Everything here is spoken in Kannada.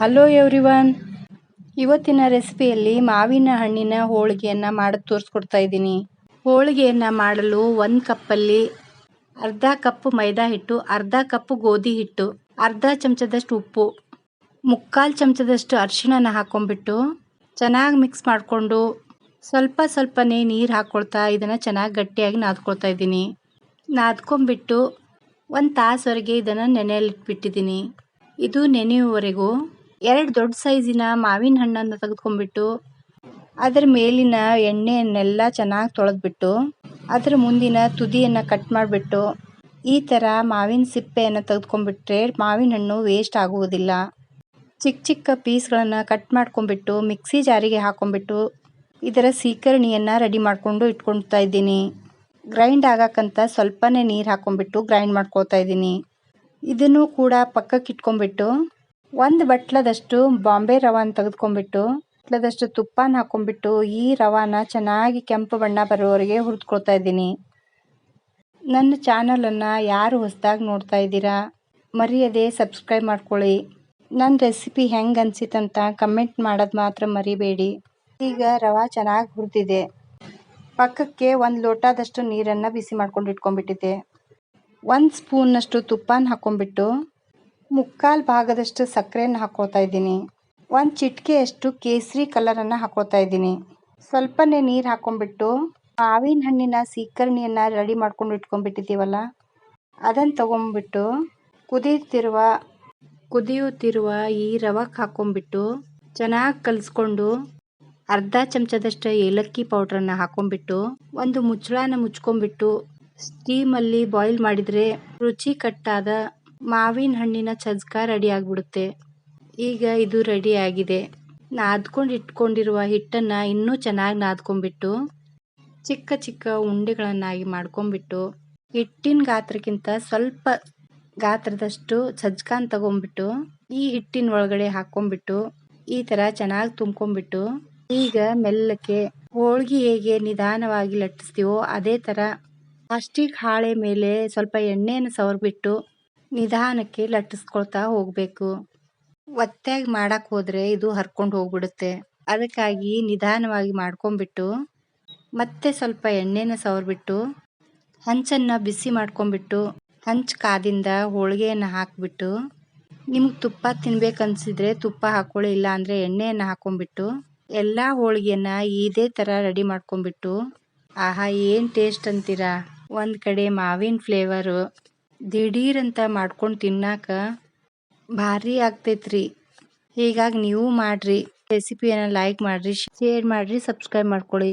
ಹಲೋ ಎವ್ರಿವನ್ ಇವತ್ತಿನ ರೆಸಿಪಿಯಲ್ಲಿ ಮಾವಿನ ಹಣ್ಣಿನ ಹೋಳಿಗೆಯನ್ನು ಮಾಡಿ, ತೋರಿಸ್ಕೊಡ್ತಾ ಇದ್ದೀನಿ. ಹೋಳಿಗೆಯನ್ನು ಮಾಡಲು ಒಂದು ಕಪ್ಪಲ್ಲಿ ಅರ್ಧ ಕಪ್ ಮೈದಾ ಹಿಟ್ಟು, ಅರ್ಧ ಕಪ್ ಗೋಧಿ ಹಿಟ್ಟು, ಅರ್ಧ ಚಮಚದಷ್ಟು ಉಪ್ಪು, ಮುಕ್ಕಾಲು ಚಮಚದಷ್ಟು ಅರಿಶಿಣನ ಹಾಕೊಂಡ್ಬಿಟ್ಟು ಚೆನ್ನಾಗಿ ಮಿಕ್ಸ್ ಮಾಡಿಕೊಂಡು ಸ್ವಲ್ಪ ಸ್ವಲ್ಪನೇ ನೀರು ಹಾಕ್ಕೊಳ್ತಾ ಇದನ್ನು ಚೆನ್ನಾಗಿ ಗಟ್ಟಿಯಾಗಿ ನಾದ್ಕೊಳ್ತಾ ಇದ್ದೀನಿ. ನಾದ್ಕೊಂಡ್ಬಿಟ್ಟು ಒಂದು ತಾಸುವರೆಗೆ ಇದನ್ನು ನೆನೆಯಲ್ಲಿಟ್ಬಿಟ್ಟಿದ್ದೀನಿ. ಇದು ನೆನೆಯುವವರೆಗೂ ಎರಡು ದೊಡ್ಡ ಸೈಜಿನ ಮಾವಿನ ಹಣ್ಣನ್ನು ತೆಗೆದುಕೊಂಡ್ಬಿಟ್ಟು ಅದರ ಮೇಲಿನ ಎಣ್ಣೆಯನ್ನೆಲ್ಲ ಚೆನ್ನಾಗಿ ತೊಳೆದ್ಬಿಟ್ಟು ಅದರ ಮುಂದಿನ ತುದಿಯನ್ನು ಕಟ್ ಮಾಡಿಬಿಟ್ಟು ಈ ಥರ ಮಾವಿನ ಸಿಪ್ಪೆಯನ್ನು ತೆಗೆದುಕೊಂಡ್ಬಿಟ್ರೆ ಮಾವಿನ ಹಣ್ಣು ವೇಸ್ಟ್ ಆಗುವುದಿಲ್ಲ. ಚಿಕ್ಕ ಚಿಕ್ಕ ಪೀಸ್ಗಳನ್ನು ಕಟ್ ಮಾಡ್ಕೊಂಡ್ಬಿಟ್ಟು ಮಿಕ್ಸಿ ಜಾರಿಗೆ ಹಾಕೊಂಡ್ಬಿಟ್ಟು ಇದರ ಸೀಕರಣಿಯನ್ನು ರೆಡಿ ಮಾಡಿಕೊಂಡು ಇಟ್ಕೊಳ್ತಾ ಇದ್ದೀನಿ. ಗ್ರೈಂಡ್ ಆಗಕ್ಕಂತ ಸ್ವಲ್ಪನೇ ನೀರು ಹಾಕೊಂಡ್ಬಿಟ್ಟು ಗ್ರೈಂಡ್ ಮಾಡ್ಕೊಳ್ತಾ ಇದ್ದೀನಿ. ಇದನ್ನು ಕೂಡ ಪಕ್ಕಕ್ಕೆ ಇಟ್ಕೊಂಡ್ಬಿಟ್ಟು ಒಂದು ಬಟ್ಲದಷ್ಟು ಬಾಂಬೆ ರವಾನ ತೆಗೆದುಕೊಂಡ್ಬಿಟ್ಟು, ಬಟ್ಲದಷ್ಟು ತುಪ್ಪನ ಹಾಕೊಂಡ್ಬಿಟ್ಟು ಈ ರವಾನ ಚೆನ್ನಾಗಿ ಕೆಂಪು ಬಣ್ಣ ಬರೋವರೆಗೆ ಹುರಿದ್ಕೊಳ್ತಾ ಇದ್ದೀನಿ. ನನ್ನ ಚಾನಲನ್ನು ಯಾರು ಹೊಸದಾಗಿ ನೋಡ್ತಾ ಇದ್ದೀರಾ, ಮರೆಯದೆ ಸಬ್ಸ್ಕ್ರೈಬ್ ಮಾಡ್ಕೊಳ್ಳಿ. ನನ್ನ ರೆಸಿಪಿ ಹೆಂಗೆ ಅನಿಸಿತ್ತಂತ ಕಮೆಂಟ್ ಮಾಡೋದು ಮಾತ್ರ ಮರಿಬೇಡಿ. ಈಗ ರವಾ ಚೆನ್ನಾಗಿ ಹುರಿದಿದೆ. ಪಕ್ಕಕ್ಕೆ ಒಂದು ಲೋಟದಷ್ಟು ನೀರನ್ನು ಬಿಸಿ ಮಾಡ್ಕೊಂಡು ಇಟ್ಕೊಂಡ್ಬಿಟ್ಟಿದ್ದೆ. ಒಂದು ಸ್ಪೂನ್ನಷ್ಟು ತುಪ್ಪನ ಹಾಕ್ಕೊಂಡ್ಬಿಟ್ಟು ಮುಕ್ಕಾಲು ಭಾಗದಷ್ಟು ಸಕ್ಕರೆಯನ್ನು ಹಾಕ್ಕೊಳ್ತಾ ಇದ್ದೀನಿ. ಒಂದು ಚಿಟಿಕೆಯಷ್ಟು ಕೇಸರಿ ಕಲರನ್ನು ಹಾಕ್ಕೊಳ್ತಾ ಇದ್ದೀನಿ. ಸ್ವಲ್ಪನೇ ನೀರು ಹಾಕೊಂಡ್ಬಿಟ್ಟು ಮಾವಿನ ಹಣ್ಣಿನ ಸೀಕರ್ಣಿಯನ್ನು ರೆಡಿ ಮಾಡ್ಕೊಂಡು ಇಟ್ಕೊಂಡ್ಬಿಟ್ಟಿದ್ದೀವಲ್ಲ ಅದನ್ನು ತೊಗೊಂಬಿಟ್ಟು ಕುದಿಯುತ್ತಿರುವ ಕುದಿಯುತ್ತಿರುವ ಈ ರವಕ್ಕೆ ಹಾಕೊಂಡ್ಬಿಟ್ಟು ಚೆನ್ನಾಗಿ ಕಲಿಸ್ಕೊಂಡು ಅರ್ಧ ಚಮಚದಷ್ಟು ಏಲಕ್ಕಿ ಪೌಡ್ರನ್ನು ಹಾಕ್ಕೊಂಡ್ಬಿಟ್ಟು ಒಂದು ಮುಚ್ಚಳನ ಮುಚ್ಕೊಂಡ್ಬಿಟ್ಟು ಸ್ಟೀಮಲ್ಲಿ ಬಾಯ್ಲ್ ಮಾಡಿದರೆ ರುಚಿ ಕಟ್ಟಾದ ಮಾವಿನ ಹಣ್ಣಿನ ಚಜ್ಕ ರೆಡಿ ಆಗಿಬಿಡುತ್ತೆ. ಈಗ ಇದು ರೆಡಿ ಆಗಿದೆ. ನಾದ್ಕೊಂಡು ಇಟ್ಕೊಂಡಿರುವ ಹಿಟ್ಟನ್ನು ಇನ್ನೂ ಚೆನ್ನಾಗಿ ನಾದ್ಕೊಂಡ್ಬಿಟ್ಟು, ಚಿಕ್ಕ ಚಿಕ್ಕ ಉಂಡೆಗಳನ್ನಾಗಿ ಮಾಡ್ಕೊಂಡ್ಬಿಟ್ಟು, ಹಿಟ್ಟಿನ ಗಾತ್ರಕ್ಕಿಂತ ಸ್ವಲ್ಪ ಗಾತ್ರದಷ್ಟು ಸಜ್ಕಾನ್ ತಗೊಂಡ್ಬಿಟ್ಟು, ಈ ಹಿಟ್ಟಿನ ಒಳಗಡೆ ಹಾಕ್ಕೊಂಡ್ಬಿಟ್ಟು ಈ ಥರ ಚೆನ್ನಾಗಿ ತುಂಬ್ಕೊಂಡ್ಬಿಟ್ಟು, ಈಗ ಮೆಲ್ಲಕ್ಕೆ ಹೋಳ್ಗೆ ಹೇಗೆ ನಿಧಾನವಾಗಿ ಲಟ್ಟಿಸ್ತೀವೋ ಅದೇ ಥರ ಪ್ಲಾಸ್ಟಿಕ್ ಹಾಳೆ ಮೇಲೆ ಸ್ವಲ್ಪ ಎಣ್ಣೆಯನ್ನು ಸವರ್ಬಿಟ್ಟು ನಿಧಾನಕ್ಕೆ ಲಟ್ಟಿಸ್ಕೊಳ್ತಾ ಹೋಗಬೇಕು. ಒತ್ತಾಗಿ ಮಾಡಕ್ಕೆ ಹೋದರೆ ಇದು ಹರ್ಕೊಂಡು ಹೋಗ್ಬಿಡುತ್ತೆ. ಅದಕ್ಕಾಗಿ ನಿಧಾನವಾಗಿ ಮಾಡ್ಕೊಂಬಿಟ್ಟು ಮತ್ತೆ ಸ್ವಲ್ಪ ಎಣ್ಣೆನ ಸವರ್ಬಿಟ್ಟು, ಹಂಚನ್ನು ಬಿಸಿ ಮಾಡ್ಕೊಂಬಿಟ್ಟು ಹಂಚ್ ಕಾದಿಂದ ಹೋಳಿಗೆಯನ್ನು ಹಾಕಿಬಿಟ್ಟು, ನಿಮ್ಗೆ ತುಪ್ಪ ತಿನ್ಬೇಕನ್ಸಿದ್ರೆ ತುಪ್ಪ ಹಾಕ್ಕೊಳ್ಳಿ ಇಲ್ಲ ಅಂದರೆ ಎಣ್ಣೆಯನ್ನು ಹಾಕೊಂಡ್ಬಿಟ್ಟು, ಎಲ್ಲ ಹೋಳಿಗೆನ ಇದೇ ಥರ ರೆಡಿ ಮಾಡ್ಕೊಂಬಿಟ್ಟು ಆಹಾ ಏನು ಟೇಸ್ಟ್ ಅಂತೀರಾ? ಒಂದು ಕಡೆ ಮಾವಿನ ಫ್ಲೇವರು ದಿಢೀರಂತ ಮಾಡ್ಕೊಂಡು ತಿನ್ನಾಕ ಭಾರಿ ಆಗ್ತೈತ್ರಿ. ಹೀಗಾಗಿ ನೀವು ಮಾಡಿರಿ. ರೆಸಿಪಿಯನ್ನು ಲೈಕ್ ಮಾಡಿರಿ ಶೇರ್ ಮಾಡಿರಿ ಸಬ್ಸ್ಕ್ರೈಬ್ ಮಾಡ್ಕೊಳ್ಳಿ.